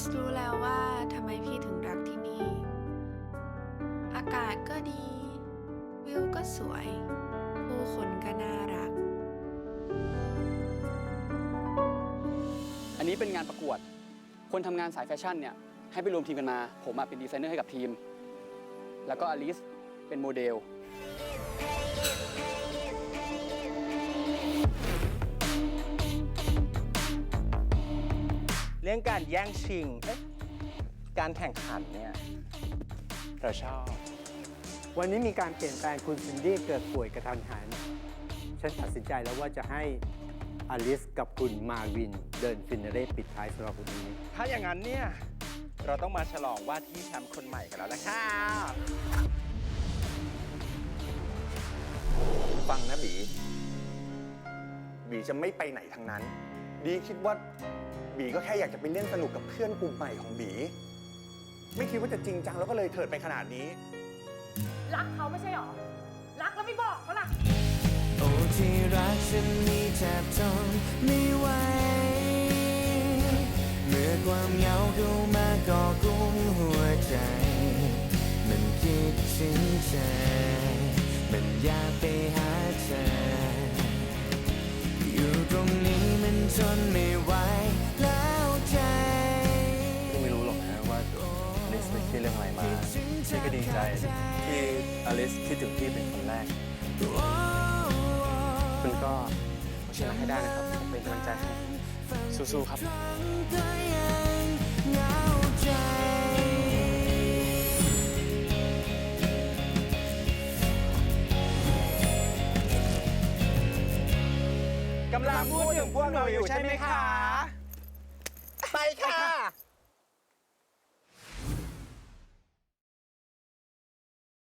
สรู้แล้วว่าทำไมพี่ถึงรักที่นี่ อากาศก็ดี วิวก็สวย ผู้คนก็น่ารัก อันนี้เป็นงานประกวด คนทำงานสายแฟชั่นเนี่ย ให้ไปรวมทีมกันมา ผมมาเป็นดีไซเนอร์ให้กับทีม แล้วก็อลิสเป็นโมเดล เรื่องการแย่งชิงเอ๊ะการแข่งขันเนี่ยเราชอบ วันนี้มีการเปลี่ยนแปลงคุณซินดี้เกิดป่วยกระทันหัน ฉันตัดสินใจแล้วว่าจะให้อลิสกับคุณมาวินเดินฟินาเล่ปิดท้ายสำหรับวันนี้ ถ้าอย่างนั้นเนี่ย เราต้องมาฉลองว่าที่แชมป์คนใหม่กันแล้วละค่ะฟังนะบีบีจะไม่ไปไหนทั้งนั้น บีคิดว่าบีก็แค่อยากจะไปเล่นสนุกกับเพื่อนกลุ่มใหม่ของบี ไม่คิดว่าจะจริงจังแล้วก็เลยเถิดไปขนาดนี้ รักเขาไม่ใช่หรอ รักแล้วไม่บอกเขาล่ะ โอ้ที่รักฉันนี้แทบทนไม่ไหว เมื่อความเหงาเข้ามาก่อกุมหัวใจ มันคิดถึงเธอ พี่ก็ดีใจที่อลิสคิดถึงพี่เป็นคนแรก คุณก็เอาชนะให้ได้นะครับผมเป็นกำลังใจให้สู้ๆครับก็ยังเหงาใจกำลังพูดถึงพวกเราอยู่ใช่ไหมคะ ไปค่ะ